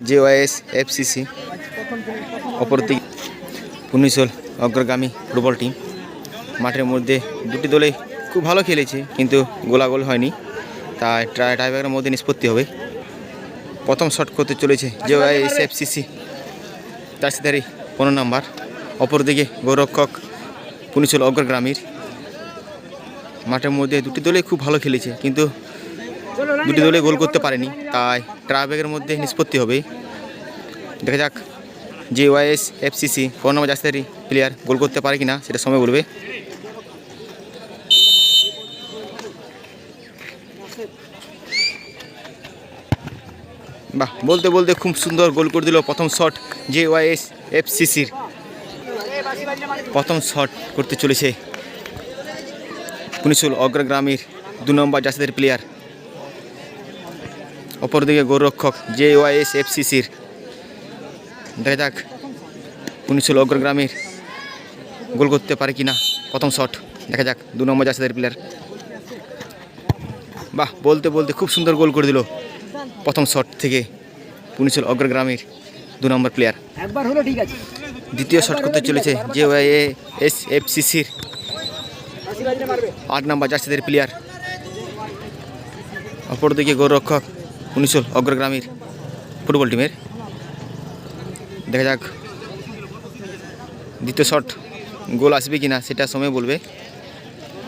J ওয়াইএস FCC, অপরদিকে পুনিশল অগ্রগামী football team. মাঠের মধ্যে দুটি দলে খুব ভালো খেলেছে, কিন্তু গোলাগোল হয়নি। তাই ট্রাই টাইব্রেকারের মধ্যে নিষ্পত্তি হবে। প্রথম শট করতে চলেছে জে ওয়াইএস এফসিসি চাষিদারি পনেরো নাম্বার। অপরদিকে গোরক্ষক পুনিশল অগ্রগ্রামীর মাঠের মধ্যে দুটি দলে খুব ভালো খেলেছে, কিন্তু দুটি দলে গোল করতে পারেনি। তাই ট্রাইব্রেকের মধ্যে নিষ্পত্তি হবে। দেখা যাক যে ওয়াইএস এফসিসি ফোন নম্বর জাস্তারি প্লেয়ার গোল করতে পারে কিনা, সেটা সময় বলবে। বাহ, বলতে বলতে খুব সুন্দর গোল করে দিল প্রথম শট যে ওয়াইএস এফসিসির। প্রথম শট করতে চলেছে। পুনিশুল অগ্রগ্রামীর দু নম্বর জাসদের প্লেয়ার অপরদিকে গোলরক্ষক জে ওয়াইএস এফসিসির দেখা যাক পুনিশুল অগ্রগ্রামীর গোল করতে পারে কিনা? প্রথম শট। দেখা যাক দু নম্বর জাসদের প্লেয়ার বাহ বলতে বলতে খুব সুন্দর গোল করে দিল। প্রথম শট থেকে পুনিশুল অগ্রগ্রামীর দু নম্বর প্লেয়ার একবার হলো ঠিক আছে। দ্বিতীয় শট করতে চলেছে জে ওয়াইএস এফসিসির আশীর্বাদে মারবে। আট নম্বর জার্সিদের প্লেয়ার অপরদিকে গোলরক্ষক উনিশল অগ্রগ্রামীর ফুটবল টিমের। দেখা যাক দ্বিতীয় শট গোল আসবে কি না সেটা সময় বলবে।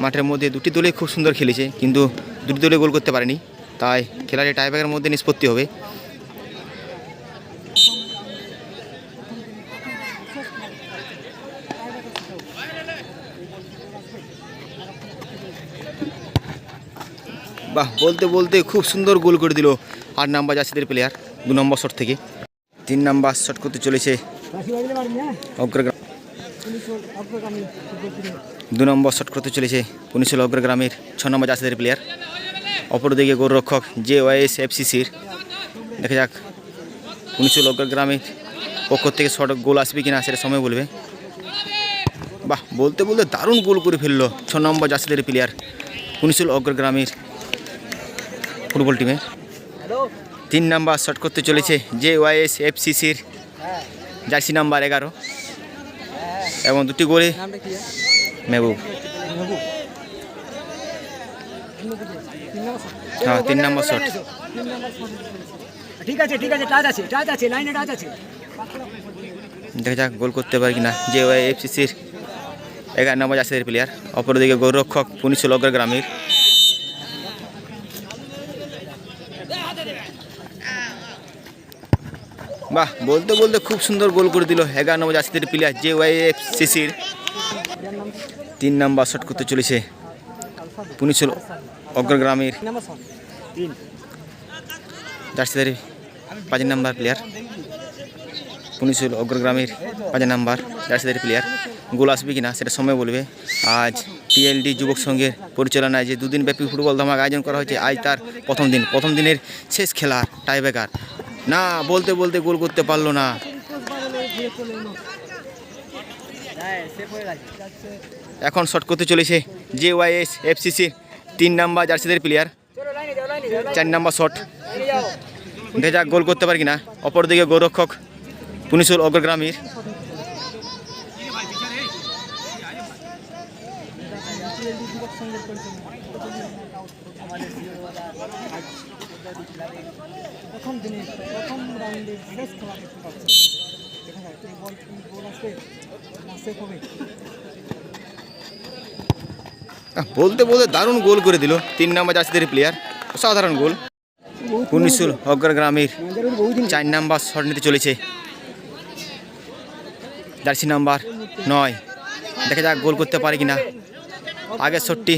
মাঠের মধ্যে দুটি দলে খুব সুন্দর খেলেছে, কিন্তু দুটি দলে গোল করতে পারেনি। তাই খেলাটি টাইব্রেকের মধ্যে নিষ্পত্তি হবে। বাহ, বলতে বলতে খুব সুন্দর গোল করে দিল আট নাম্বার জার্সিদের প্লেয়ার দু নম্বর শট থেকে। তিন নাম্বার শট করতে চলেছে অগ্রগ্রাম দু নম্বর শট করতে চলেছে পুনিশল অগ্রগ্রামের ছ নম্বর জার্সিদের প্লেয়ার অপরদিকে গোলরক্ষক জে ওয়াইএস এফসিসির দেখা যাক পুনিশল অগ্রগ্রামের পক্ষ থেকে শট গোল আসবে কিনা সেটা সময় বলবে। বাহ, বলতে বলতে দারুণ গোল করে ফেলল ছ নম্বর জার্সিদের প্লেয়ার পুনিশল অগ্রগ্রামের ফুটবল টিমে। তিন নাম্বার শট করতে চলেছে জে ওয়াইএস এফসিসির জার্সি নাম্বার এগারো। এবং দুটি গোলে মেহবুব। হ্যাঁ, তিন নম্বর শট। ঠিক আছে ঠিক আছে টাচ আছে টাচ আছে লাইনে টাচ আছে। দেখা যাক গোল করতে পারে কিনা। যে ওয়াই এফসিসির এগারো নম্বর জার্সিদের প্লেয়ার অপরদিকে গোলরক্ষক পুনিশুল অগ্রগ্রামীর বাহ, বলতে বলতে খুব সুন্দর গোল করে দিল এগারো নম্বর জার্সিদের প্লেয়ার জে ওয়াই এফ সিসির। তিন নাম্বার শট করতে চলেছে পুনিশুল অগ্রগ্রামীর জার্সিদের পাঁচ নাম্বার প্লেয়ার। পুনিশুল অগ্রগ্রামের পাঁচ নাম্বার জার্সিদের প্লেয়ার। গোল আসবে কি না সেটা সময় বলবে। আজ টিএলডি যুবক সংঘের পরিচালনায় যে দুদিন ব্যাপী ফুটবল ধামাক আয়োজন করা হয়েছে, আজ তার প্রথম দিন। প্রথম দিনের শেষ খেলা টাইব্রেকার না, বলতে বলতে গোল করতে পারল না। এখন শট করতে চলেছে জে ওয়াইএস এফসিসি, তিন নাম্বার জার্সিদের প্লেয়ার চার নাম্বার শট দেখা গোল করতে পারে কিনা? অপরদিকে গোরক্ষক পুনিশুল অগ্রগ্রামীর প্রথম দিনে প্রথম রাউন্ডে খেলা দেখতে পাচ্ছি দেখা বল বলতে বলতে দারুণ গোল করে দিল। তিন নাম্বার জার্সিদের প্লেয়ার অসাধারণ গোল। পুনিশুল অগ্রগ্রামীর গ্রামের চার নাম্বার শট নিতে চলেছে। জার্সি নাম্বার নয়। দেখা যাক গোল করতে পারে কিনা। আগের শটটি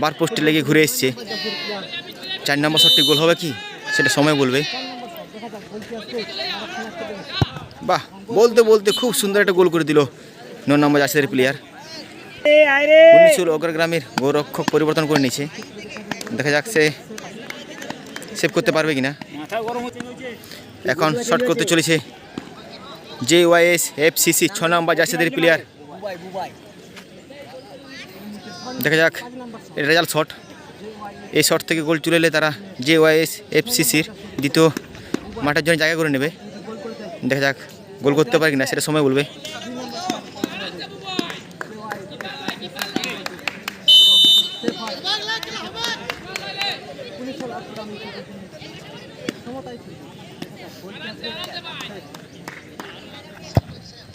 বার পোস্টে লেগে ঘুরে এসছে। চার নম্বর শটটি গোল হবে কি? সেটা সময় বলবে। বাহ, বলতে বলতে খুব সুন্দর একটা গোল করে দিল ন নম্বর জার্সিদের প্লেয়ার অগ্রগ্রামের গোরক্ষক পরিবর্তন করে নিয়েছে। দেখা যাক সে সেভ করতে পারবে কিনা। এখন শট করতে চলেছে। জে ওয়াইএস এফসিসি ছ নম্বর জার্সিদের প্লেয়ার দেখা যাক, এটা রেজাল্ট শট এই শট থেকে গোল তুলে এলে তারা জে ওয়াইএস এফসিসির দ্বিতীয় মাঠের জন্য জায়গা করে নেবে। দেখা যাক গোল করতে পারে কিনা, সেটা সময় বলবে।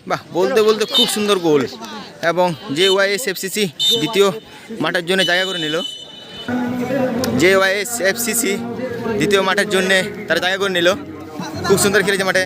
বাহ, বলতে বলতে খুব সুন্দর গোল এবং জে ওয়াইএস এফসিসি দ্বিতীয় মাঠের জন্য জায়গা করে নিল। জে ওয়াইএস এফসিসি দ্বিতীয় মাঠের জন্যে তারা জায়গা করে নিল। খুব সুন্দর খেলেছে মাঠে।